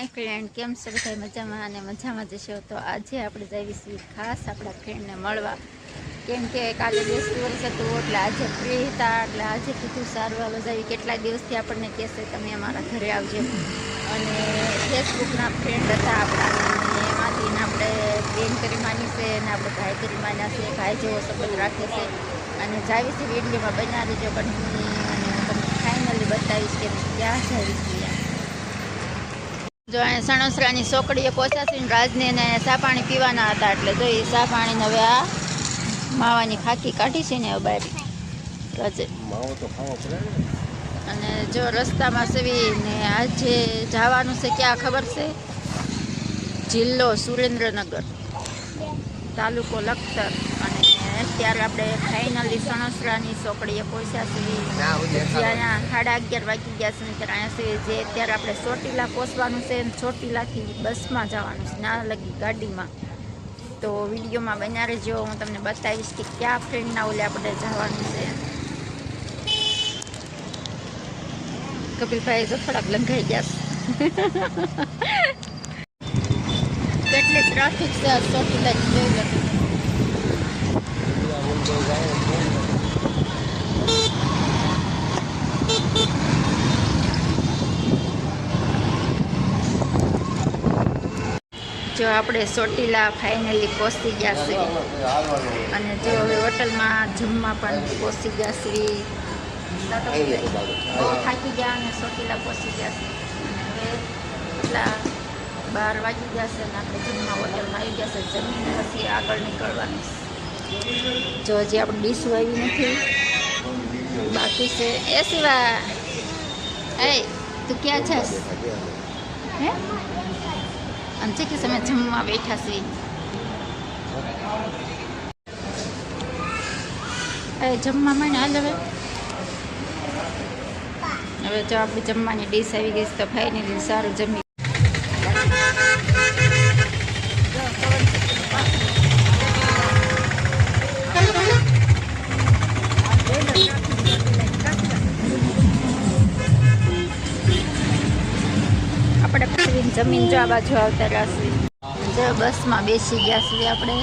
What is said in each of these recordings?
હાય friend કેમ છો? બધા મજામાં અને મજામાં જશો તો આજે આપણે જઈએ છીએ ખાસ આપણા ફ્રેન્ડને મળવા. કેમ કે કાલે દિવસ દિવસ હતું, એટલે આજે ફ્રી હતા, એટલે આજે કીધું સારું હાલો જઈએ કેટલા દિવસથી આપણને કહેશે, તમે અમારા ઘરે આવજો. અને ફેસબુકના ફ્રેન્ડ હતા આપણા. એમાંથી આપણે બેન કરી માની છે અને આપણે ભાઈ કરી માન્યા છે. ભાઈ જેવો સંબંધ રાખે છે. અને જાવી છે વિડીયોમાં બનાવી દેજો કન્ટિન્યુ અને તમને ફાઇનલી બતાવીશ કે ત્યાં જાવી છીએ. જો અહીંયા સણસરાની સોકડીએ ને રાજને એને સા પાણી પીવાના હતા એટલે જો એ સા પાણીને હવે આ માવાની ખાખી કાઢી છે ને બારી. રજે. અને જો રસ્તામાં સેવી ને આજે જવાનું છે ક્યાં ખબર છે? જિલ્લો સુરેન્દ્રનગર. તાલુકો લખતર અને અત્યારે આપણે ફાઇનલી સણસરાની ચોકડીએ પહોંચ્યા છીએ. જ્યાં સાડા અગિયાર વાગી ગયા છે ત્યારે અહીંયા સુધી જે અત્યારે આપણે ચોટીલા પહોંચવાનું છે ચોટીલાથી બસમાં જવાનું છે ના લગી ગાડીમાં. તો વિડીયોમાં બન્યા રહેજો હું તમને બતાવીશ કે ક્યાં ફ્રેન્ડના ઓલે આપણે જવાનું છે. કપિલભાઈ જો થોડાક લંઘાઈ ગયા છે. કેટલી ટ્રાફિક છે ચોટીલાથી ચોટીલા જોઈ લો. તમે. જો આપણે ચોટીલા ફાઇનલી પહોંચી ગયા છે અને જો હવે હોટલમાં જમવા પણ પહોંચી ગયા છે બહુ થાકી ગયા અને ચોટીલા પહોંચી ગયા છે હવે એટલા બાર વાગી ગયા છે અને આપણે જમવા હોટલમાં આવી ગયા છે. જમીન પછી આગળ નીકળવાનું જો હજી આપણે ડીશ વાવી નથી. બાકી છે. એ સિવા એ, તું ક્યાં છસ? હે? અને છે કે તમે જમવા બેઠા છીએ એ, જમવા મને હાલ હવે. હવે જો આપણી જમવાની ડીશ આવી ગઈ તો ફાઇનલી સારું જમી. જમીન જો આ બાજુ આવતા રહેશે. જો બસમાં બેસી ગયા છીએ આપણે.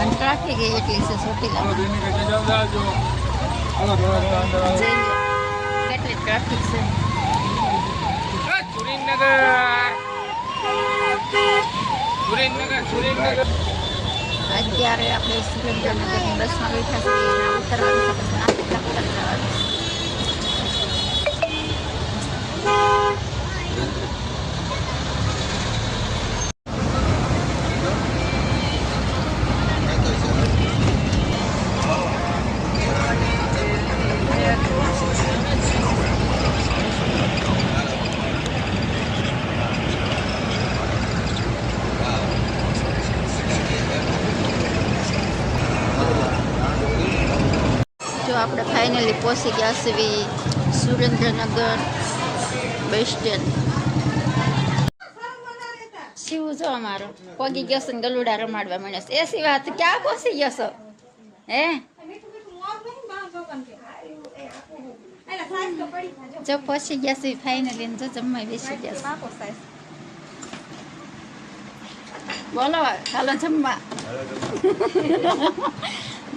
અને ટ્રાફિક એટલી છે ચોટીલામાં કેટલી ટ્રાફિક છે. અત્યારે આપણે સુરેન્દ્રનગરની બસમાં બેઠા છીએ ઉતરવાનું છે. આપણે ફાઇનલી પહોંચી ગયા છીએ સુરેન્દ્રનગર બસ સ્ટેન્ડ શિવ જો અમારો. પગી ગયો છે ગલુડા રમાડવા મળ્યો છે. એ વાત ક્યાં પહોંચી ગયો છો? હે? જો પહોંચી ગયા છે ફાઇનલી જો જમવા બેસી ગયા છે બોલો હાલો જમવા.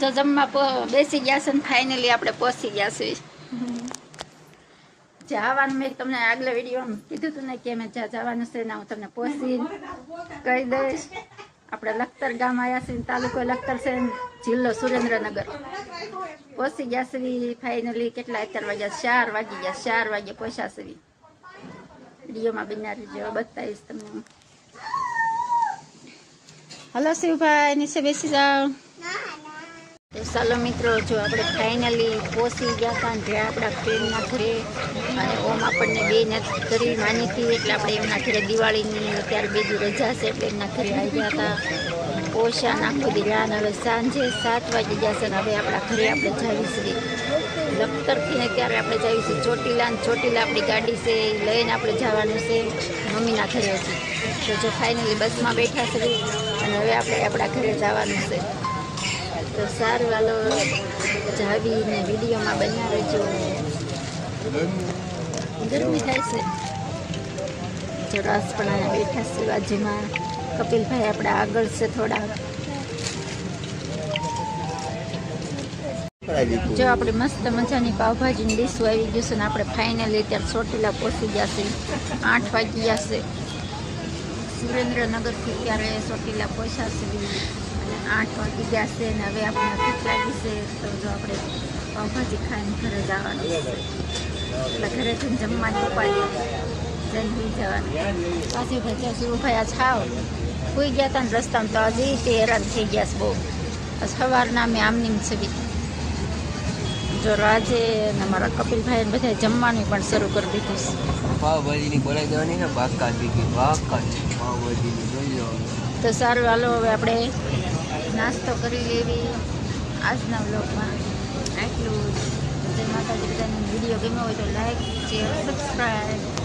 જો જમવા બેસી ગયા છે ને ફાઇનલી આપણે પહોંચી ગયા છીએ. જવાનું મેં તમને આગલા વિડીયોમાં કીધું હતું ને કે મેં જ્યાં જવાનું છે ને હું તમને પહોંચી કહી દઈશ. આપણે લખતર ગામ આવ્યા છીએ તાલુકો લખતર છે જિલ્લો સુરેન્દ્રનગર. પહોંચી ગયા છીએ ફાઇનલી કેટલા અત્યાર વાગ્યા? ચાર વાગી ગયા, ચાર વાગે પહોંચ્યા છીએ. વિડીયોમાં બિનારી જેવો બતાવીશ તમને હલો શિવભાઈ નીચે બેસી જાઓ. તો ચાલો મિત્રો, જો આપણે ફાઇનલી પહોંચી ગયા હતા જે આપણા ફ્રેન્ડના ઘરે અને ઓમ આપણને બે નથી કરી માની હતી એટલે આપણે એમના ઘરે દિવાળીની અત્યારે બીજી રજા છે એટલે એમના ઘરે આવી ગયા હતા. પોષા નાખી દીધા અને હવે સાંજે સાત વાગી ગયા છે હવે આપણા ઘરે આપણે જાવીશું લખતરથી ત્યારે આપણે જાવીશું ચોટીલા અને ચોટીલા આપણી ગાડી છે લઈને આપણે જવાનું છે મમ્મીના ઘરે છે તો જો ફાઇનલી બસમાં બેઠા છે અને હવે આપણે આપણા ઘરે જવાનું છે. તો સારું વાલો જાવીને વિડીયોમાં બન્યા રહેજો. ગરમી થાય છે. જો પણ અહીંયા બેઠા શિવાજીમાં. કપિલભાઈ આપણે આગળ છે થોડા. જો આપણે મસ્ત મજાની પાવભાજીની ડીશું આવી ગયું છે ને આપણે ફાઇનલી ત્યાં ચોટીલા પહોંચી ગયા છે. આઠ વાગી ગયા છે. સુરેન્દ્રનગરથી ત્યારે ચોટીલા પહોંચ્યા છે. આઠ વાગી ગયા છે ને હવે આપણે ભૂખ લાગી છે તો જો આપણે પાવભાજી ખાઈને ઘરે જવાનું છે. એટલે જઈને જમવાની ઉપાડી જઈને હોઈ જવાનું. પાછી ભાઈ શિવભાઈ આ છાવ હોઈ ગયા હતા ને રસ્તામાં તો હજી તે હેરાન થઈ ગયા છે બહુ. સવારના અમે આમની છે બી. જો રાજે અને મારા કપિલભાઈ બધા જમવાનું પણ શરૂ કરી દીધું છે. પાવભાજીની બોલાઈ દેવાની ને બાકા દીધી. બાકા પાવભાજીની જોઈ તો સારું હાલો હવે આપણે નાસ્તો કરી લેવી આજના વ્લોગમાં. આટલું જ. જય માતાજી બધાને વીડિયો ગમ્યો હોય તો લાઈક શેર સબસ્ક્રાઈબ